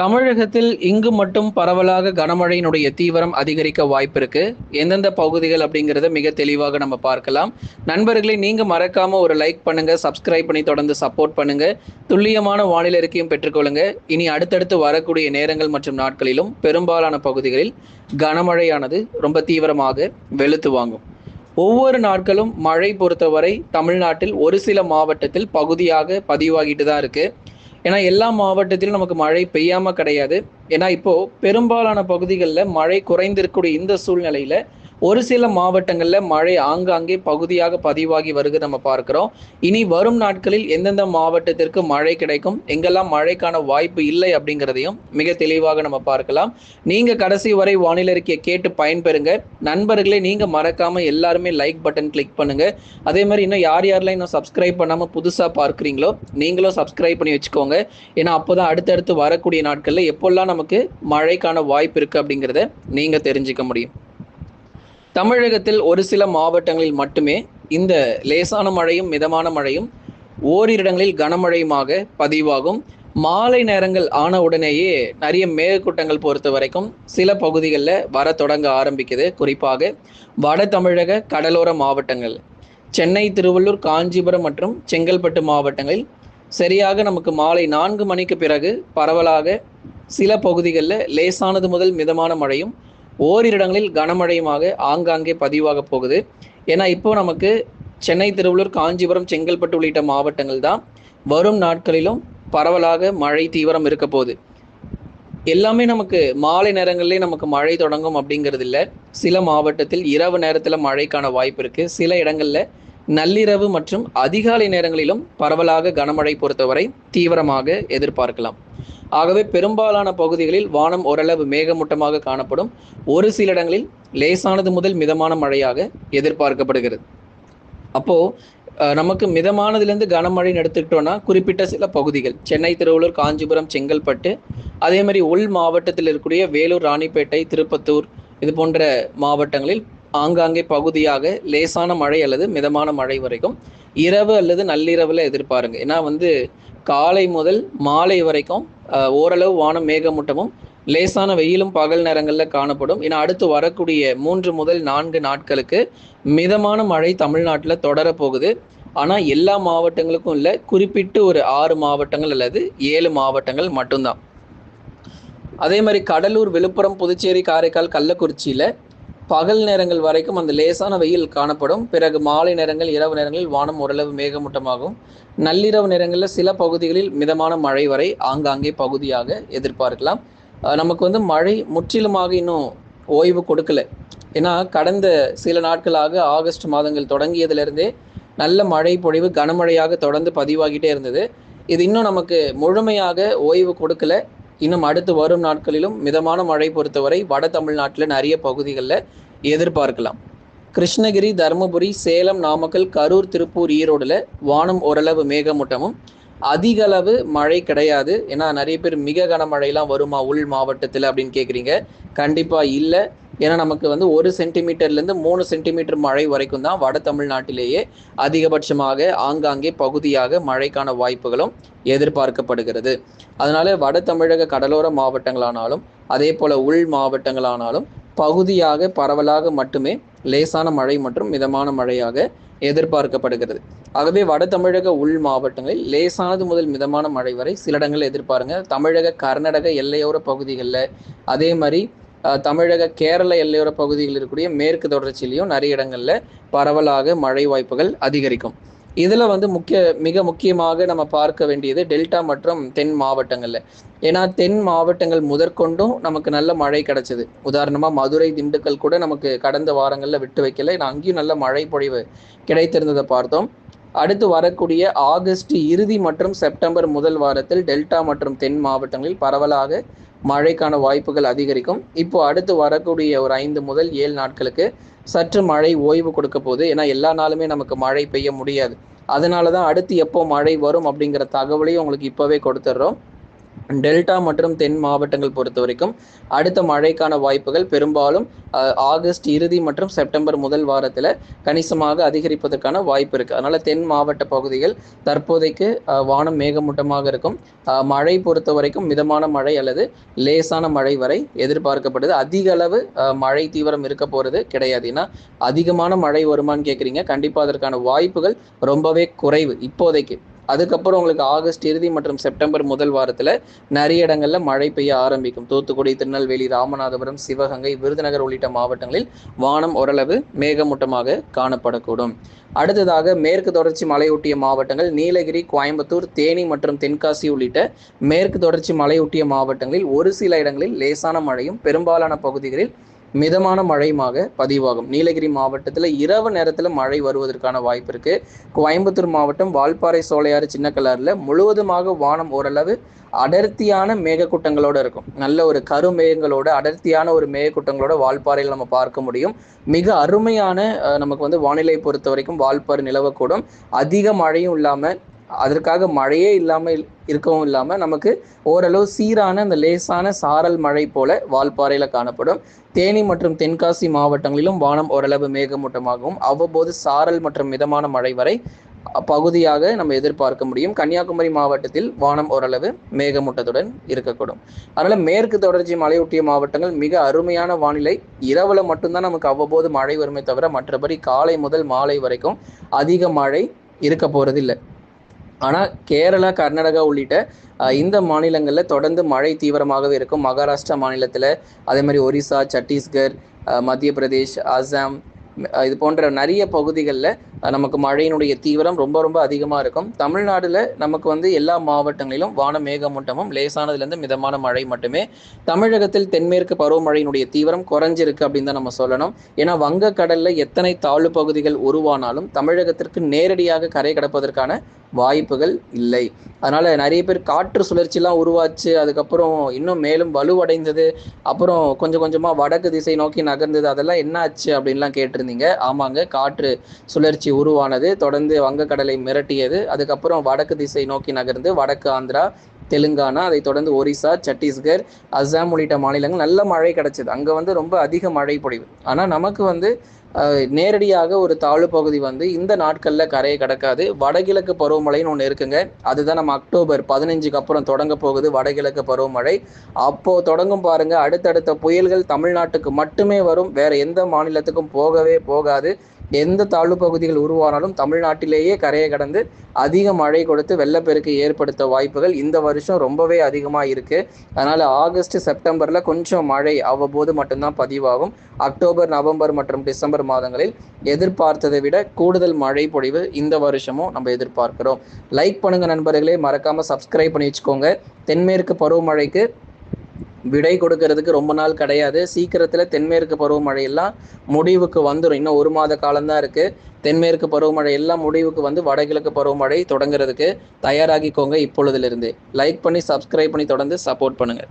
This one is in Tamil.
தமிழகத்தில் இங்கு மட்டும் பரவலாக கனமழையினுடைய தீவிரம் அதிகரிக்க வாய்ப்பு இருக்கு எந்தெந்த பகுதிகள் அப்படிங்கிறத மிக தெளிவாக நம்ம பார்க்கலாம். நண்பர்களை நீங்க மறக்காம ஒரு லைக் பண்ணுங்க சப்ஸ்கிரைப் பண்ணி தொடர்ந்து சப்போர்ட் பண்ணுங்க. துல்லியமான வானிலை இருக்கையும் பெற்றுக்கொள்ளுங்க. இனி அடுத்தடுத்து வரக்கூடிய நேரங்கள் மற்றும் நாட்களிலும் பெரும்பாலான பகுதிகளில் கனமழையானது ரொம்ப தீவிரமாக வெளுத்து வாங்கும். ஒவ்வொரு நாட்களும் மழை பொறுத்தவரை தமிழ்நாட்டில் ஒரு சில மாவட்டத்தில் பகுதியாக பதிவாகிட்டு தான் இருக்குது ஏன்னா எல்லா மாவட்டத்திலும் நமக்கு மழை பெய்யாம கிடையாது. ஏன்னா இப்போ பெரும்பாலான பகுதிகளில் மழை குறைந்திருக்கக்கூடிய இந்த சூழ்நிலையில ஒரு சில மாவட்டங்களில் மழை ஆங்காங்கே பகுதியாக பதிவாகி வருகிறது நம்ம பார்க்கிறோம். இனி வரும் நாட்களில் எந்தெந்த மாவட்டத்திற்கு மழை கிடைக்கும் எங்கெல்லாம் மழைக்கான வாய்ப்பு இல்லை அப்படிங்கிறதையும் மிக தெளிவாக நம்ம பார்க்கலாம். நீங்கள் கடைசி வரை வானிலை அறிக்கையை கேட்டு பயன்பெறுங்க. நண்பர்களே நீங்கள் மறக்காமல் எல்லாருமே லைக் பட்டன் கிளிக் பண்ணுங்க. அதே மாதிரி இன்னும் யார் யாரெல்லாம் இன்னும் சப்ஸ்கிரைப் பண்ணாமல் புதுசாக பார்க்குறீங்களோ நீங்களும் சப்ஸ்கிரைப் பண்ணி வச்சுக்கோங்க. ஏன்னா அப்போதான் அடுத்தடுத்து வரக்கூடிய நாட்களில் எப்போல்லாம் நமக்கு மழைக்கான வாய்ப்பு இருக்குது அப்படிங்கிறத நீங்கள் தெரிஞ்சுக்க முடியும். தமிழகத்தில் ஒரு சில மாவட்டங்களில் மட்டுமே இந்த லேசான மழையும் மிதமான மழையும் ஓரிரிடங்களில் கனமழையுமாக பதிவாகும். மாலை நேரங்கள் ஆன உடனேயே நிறைய மேகக்கூட்டங்கள் பொறுத்த வரைக்கும் சில பகுதிகளில் வர தொடங்க ஆரம்பிக்குது. குறிப்பாக வட தமிழக கடலோர மாவட்டங்கள். சென்னை திருவள்ளூர் காஞ்சிபுரம் மற்றும் செங்கல்பட்டு மாவட்டங்களில் சரியாக நமக்கு மாலை நான்கு மணிக்கு பிறகு பரவலாக சில பகுதிகளில் லேசானது முதல் மிதமான மழையும் ஓரிரு இடங்களில் கனமழையுமாக ஆங்காங்கே பதிவாக போகுது. ஏன்னா இப்போ நமக்கு சென்னை திருவள்ளூர் காஞ்சிபுரம் செங்கல்பட்டு உள்ளிட்ட மாவட்டங்கள் தான் வரும் நாட்களிலும் பரவலாக மழை தீவிரம் இருக்க போகுது. எல்லாமே நமக்கு மாலை நேரங்களிலே நமக்கு மழை தொடங்கும் அப்படிங்கிறது இல்லை சில மாவட்டத்தில் இரவு நேரத்தில் மழைக்கான வாய்ப்பு இருக்குது சில இடங்களில் நள்ளிரவு மற்றும் அதிகாலை நேரங்களிலும் பரவலாக கனமழை பொறுத்தவரை தீவிரமாக எதிர்பார்க்கலாம். ஆகவே பெரும்பாலான பகுதிகளில் வானம் ஓரளவு மேகமூட்டமாக காணப்படும். ஒரு சில இடங்களில் லேசானது முதல் மிதமான மழையாக எதிர்பார்க்கப்படுகிறது. அப்போ நமக்கு மிதமானதுலேருந்து கனமழைன்னு எடுத்துக்கிட்டோம்னா குறிப்பிட்ட சில பகுதிகள். சென்னை திருவள்ளூர் காஞ்சிபுரம் செங்கல்பட்டு அதே மாதிரி உள் மாவட்டத்தில் இருக்கக்கூடிய வேலூர் ராணிப்பேட்டை திருப்பத்தூர் இது போன்ற மாவட்டங்களில் ஆங்காங்கே பகுதியாக லேசான மழை அல்லது மிதமான மழை வரைக்கும் இரவு அல்லது நள்ளிரவில் எதிர்பாருங்க. ஏன்னா வந்து காலை முதல் மாலை வரைக்கும் ஓரளவு வானம் மேகமூட்டமும் லேசான வெயிலும் பகல் நேரங்களில் காணப்படும். ஏன்னா அடுத்து வரக்கூடிய மூன்று முதல் நான்கு நாட்களுக்கு மிதமான மழை தமிழ்நாட்டில் தொடரப்போகுது. ஆனால் எல்லா மாவட்டங்களுக்கும் இல்லை குறிப்பிட்டு ஒரு ஆறு மாவட்டங்கள் அல்லது ஏழு மாவட்டங்கள் மட்டும்தான். அதே மாதிரி கடலூர் விழுப்புரம் புதுச்சேரி காரைக்கால் கள்ளக்குறிச்சியில் பகல் நேரங்கள் வரைக்கும் அந்த லேசான வெயில் காணப்படும். பிறகு மாலை நேரங்கள் இரவு நேரங்களில் வானம் ஓரளவு மேகமூட்டமாகும். நள்ளிரவு நேரங்களில் சில பகுதிகளில் மிதமான மழை வரை ஆங்காங்கே பகுதியாக எதிர்பார்க்கலாம். நமக்கு வந்து மழை முற்றிலுமாக இன்னும் ஓய்வு கொடுக்கல. ஏன்னா கடந்த சில நாட்களாக ஆகஸ்ட் மாதங்கள் தொடங்கியதிலிருந்தே நல்ல மழை பொழிவு கனமழையாக தொடர்ந்து பதிவாகிட்டே இருந்தது. இது இன்னும் நமக்கு முழுமையாக ஓய்வு கொடுக்கல. இன்னும் அடுத்து வரும் நாட்களிலும் மிதமான மழை பொறுத்தவரை வட தமிழ்நாட்டில் நிறைய பகுதிகளில் எதிர்பார்க்கலாம். கிருஷ்ணகிரி தருமபுரி சேலம் நாமக்கல் கரூர் திருப்பூர் ஈரோடில் வானம் ஓரளவு மேகமூட்டமும். அதிக அளவு மழை கிடையாது. ஏன்னா நிறைய பேர் மிக கனமழையெல்லாம் வருமா உள் மாவட்டத்தில் அப்படின்னு கேட்குறீங்க. கண்டிப்பாக இல்லை. ஏன்னா நமக்கு வந்து ஒரு சென்டிமீட்டர்லேருந்து மூணு சென்டிமீட்டர் மழை வரைக்கும் தான் வட தமிழ்நாட்டிலேயே அதிகபட்சமாக ஆங்காங்கே பகுதியாக மழைக்கான வாய்ப்புகளும் எதிர்பார்க்கப்படுகிறது. அதனால வட தமிழக கடலோர மாவட்டங்களானாலும் அதே போல உள் மாவட்டங்களானாலும் பகுதியாக பரவலாக மட்டுமே லேசான மழை மற்றும் மிதமான மழையாக எதிர்பார்க்கப்படுகிறது. ஆகவே வட தமிழக உள் மாவட்டங்களில் லேசானது முதல் மிதமான மழை வரை சில இடங்களில் எதிர்பாருங்க. தமிழக கர்நாடக எல்லையோர பகுதிகளில் அதே மாதிரி தமிழக கேரள எல்லையோர பகுதிகளில் இருக்கக்கூடிய மேற்கு தொடர்ச்சியிலையும் நிறைய இடங்களில் பரவலாக மழை வாய்ப்புகள் அதிகரிக்கும். இதில் வந்து முக்கிய மிக முக்கியமாக நம்ம பார்க்க வேண்டியது டெல்டா மற்றும் தென் மாவட்டங்களில். ஏன்னா தென் மாவட்டங்கள் முதற்கொண்டும் நமக்கு நல்ல மழை கிடைச்சது. உதாரணமாக மதுரை திண்டுக்கல் கூட நமக்கு கடந்த வாரங்களில் விட்டு வைக்கல. ஏன்னா அங்கேயும் நல்ல மழை பொழிவு கிடைத்திருந்ததை பார்த்தோம். அடுத்து வரக்கூடிய ஆகஸ்ட் இறுதி மற்றும் செப்டம்பர் முதல் வாரத்தில் டெல்டா மற்றும் தென் மாவட்டங்களில் பரவலாக மழைக்கான வாய்ப்புகள் அதிகரிக்கும். இப்போ அடுத்து வரக்கூடிய ஒரு ஐந்து முதல் ஏழு நாட்களுக்கு சற்று மழை ஓய்வு கொடுக்க போகுது. ஏன்னா எல்லா நாளுமே நமக்கு மழை பெய்ய முடியாது. அதனால தான் அடுத்து எப்போ மழை வரும் அப்படிங்கிற தகவலையும் உங்களுக்கு இப்போவே கொடுத்துட்றோம் டெல்டா மற்றும் தென் மாவட்டங்கள் பொறுத்த வரைக்கும் அடுத்த மழைக்கான வாய்ப்புகள் பெரும்பாலும் ஆகஸ்ட் இறுதி மற்றும் செப்டம்பர் முதல் வாரத்தில் கணிசமாக அதிகரிப்பதற்கான வாய்ப்பு இருக்குது அதனால் தென் மாவட்ட பகுதிகள் தற்போதைக்கு வானம் மேகமூட்டமாக இருக்கும். மழை பொறுத்த வரைக்கும் மிதமான மழை அல்லது லேசான மழை வரை எதிர்பார்க்கப்படுது. அதிக அளவு மழை தீவிரம் இருக்க போகிறது கிடையாது. ஏன்னா அதிகமான மழை வருமான்னு கேட்குறீங்க கண்டிப்பாக அதற்கான வாய்ப்புகள் ரொம்பவே குறைவு இப்போதைக்கு. அதுக்கப்புறம் உங்களுக்கு ஆகஸ்ட் இறுதி மற்றும் செப்டம்பர் முதல் வாரத்தில் நிறைய இடங்களில் மழை பெய்ய ஆரம்பிக்கும். தூத்துக்குடி திருநெல்வேலி ராமநாதபுரம் சிவகங்கை விருதுநகர் உள்ளிட்ட மாவட்டங்களில் வானம் ஓரளவு மேகமூட்டமாக காணப்படக்கூடும். அடுத்ததாக மேற்கு தொடர்ச்சி மலையொட்டிய மாவட்டங்கள் நீலகிரி கோயம்புத்தூர் தேனி மற்றும் தென்காசி உள்ளிட்ட மேற்கு தொடர்ச்சி மலையொட்டிய மாவட்டங்களில் ஒரு சில இடங்களில் லேசான மழையும் பெரும்பாலான பகுதிகளில் மிதமான மழையுமாக பதிவாகும். நீலகிரி மாவட்டத்தில் இரவு நேரத்தில் மழை வருவதற்கான வாய்ப்பு இருக்கு. கோயம்புத்தூர் மாவட்டம் வால்பாறை சோலையாறு சின்ன சின்னக்கலாறுல முழுவதுமாக வானம் ஓரளவு அடர்த்தியான மேகக்கூட்டங்களோட இருக்கும். நல்ல ஒரு கருமேகங்களோட அடர்த்தியான ஒரு மேகக்கூட்டங்களோட வால்பாறையில் நம்ம பார்க்க முடியும். மிக அருமையான நமக்கு வந்து வானிலை பொறுத்த வரைக்கும் வால்பாறை நிலவக்கூடும். அதிக மழையும் இல்லாமல் அதற்காக மழையே இல்லாமல் இருக்கவும் இல்லாமல் நமக்கு ஓரளவு சீரான அந்த லேசான சாரல் மழை போல வால்பாறையில் காணப்படும். தேனி மற்றும் தென்காசி மாவட்டங்களிலும் வானம் ஓரளவு மேகமூட்டமாகவும் அவ்வப்போது சாரல் மற்றும் மிதமான மழை வரை பகுதியாக நம்ம எதிர்பார்க்க முடியும். கன்னியாகுமரி மாவட்டத்தில் வானம் ஓரளவு மேகமூட்டத்துடன் இருக்கக்கூடும். அதனால மேற்கு தொடர்ச்சி மலையொட்டிய மாவட்டங்கள் மிக அருமையான வானிலை. இரவுல மட்டும்தான் நமக்கு அவ்வப்போது மழை வருமே தவிர மற்றபடி காலை முதல் மாலை வரைக்கும் அதிக மழை இருக்க போறதில்லை. ஆனால் கேரளா கர்நாடகா உள்ளிட்ட இந்த மாநிலங்களில் தொடர்ந்து மழை தீவிரமாகவே இருக்கும். மகாராஷ்டிரா மாநிலத்தில் அதே மாதிரி ஒரிசா சத்தீஸ்கர் மத்திய பிரதேஷ் அசாம் இது போன்ற நிறைய பகுதிகளில் நமக்கு மழையினுடைய தீவிரம் ரொம்ப ரொம்ப அதிகமாக இருக்கும். தமிழ்நாடுல நமக்கு வந்து எல்லா மாவட்டங்களிலும் வான மேகமூட்டமும் லேசானதுலேருந்து மிதமான மழை மட்டுமே. தமிழகத்தில் தென்மேற்கு பருவமழையினுடைய தீவிரம் குறைஞ்சிருக்கு அப்படின்னு தான் நம்ம சொல்லணும். ஏன்னா வங்கக்கடலில் எத்தனை தாழ்வு பகுதிகள் உருவானாலும் தமிழகத்திற்கு நேரடியாக கரை கடப்பதற்கான வாய்ப்புகள் இல்லை. அதனால் நிறைய பேர் காற்று சுழற்சிலாம் உருவாச்சு. அதுக்கப்புறம் இன்னும் மேலும் வலுவடைந்தது. அப்புறம் கொஞ்சம் கொஞ்சமாக வடக்கு திசை நோக்கி நகர்ந்தது. அதெல்லாம் என்ன ஆச்சு அப்படின்லாம் கேட்டிருந்தீங்க. ஆமாங்க காற்று சுழற்சி உருவானது. தொடர்ந்து வங்கக்கடலை மிரட்டியது. அதுக்கப்புறம் வடக்கு திசை நோக்கி நகர்ந்து வடக்கு ஆந்திரா தெலுங்கானா அதை தொடர்ந்து ஒரிசா சத்தீஸ்கர் அஸ்ஸாம் உள்ளிட்ட மாநிலங்கள் நல்ல மழை கிடைச்சது. அங்கே வந்து ரொம்ப அதிக மழை பொழிவு. ஆனால் நமக்கு வந்து நேரடியாக ஒரு தாழ்வு பகுதி வந்து இந்த நாட்கள்ல கரையை கடக்காது. வடகிழக்கு பருவமழைன்னு ஒன்று இருக்குங்க. அதுதான் நம்ம அக்டோபர் பதினஞ்சுக்கு அப்புறம் தொடங்க போகுது வடகிழக்கு பருவமழை. அப்போ தொடங்கும் பாருங்க. அடுத்தடுத்த புயல்கள் தமிழ்நாட்டுக்கு மட்டுமே வரும். வேற எந்த மாநிலத்துக்கும் போகவே போகாது. எந்த தாழ்வு பகுதிகள் உருவானாலும் தமிழ்நாட்டிலேயே கரையை கடந்து அதிக மழை கொடுத்து வெள்ளப்பெருக்கு ஏற்படுத்த வாய்ப்புகள் இந்த வருஷம் ரொம்பவே அதிகமாக இருக்கு. அதனால ஆகஸ்ட் செப்டம்பர்ல கொஞ்சம் மழை அவ்வப்போது மட்டும்தான் பதிவாகும். அக்டோபர் நவம்பர் மற்றும் டிசம்பர் மாதங்களில் எதிர்பார்த்ததை விட கூடுதல் மழை பொழிவு இந்த வருஷமும் நம்ம எதிர்பார்க்கிறோம். லைக் பண்ணுங்க நண்பர்களே. மறக்காம சப்ஸ்கிரைப் பண்ணி வச்சுக்கோங்க. தென்மேற்கு பருவமழைக்கு விடை கொடுக்கறதுக்கு ரொம்ப நாள் கிடையாது. சீக்கிரத்தில் தென்மேற்கு பருவமழை எல்லாம் முடிவுக்கு வந்துடும் இன்னும் ஒரு மாத காலம்தான் இருக்கு. தென்மேற்கு பருவமழை எல்லாம் முடிவுக்கு வந்து வடகிழக்கு பருவமழை தொடங்குறதுக்கு தயாராகிக்கோங்க இப்பொழுதுலேருந்து. லைக் பண்ணி சப்ஸ்கிரைப் பண்ணி தொடர்ந்து சப்போர்ட் பண்ணுங்கள்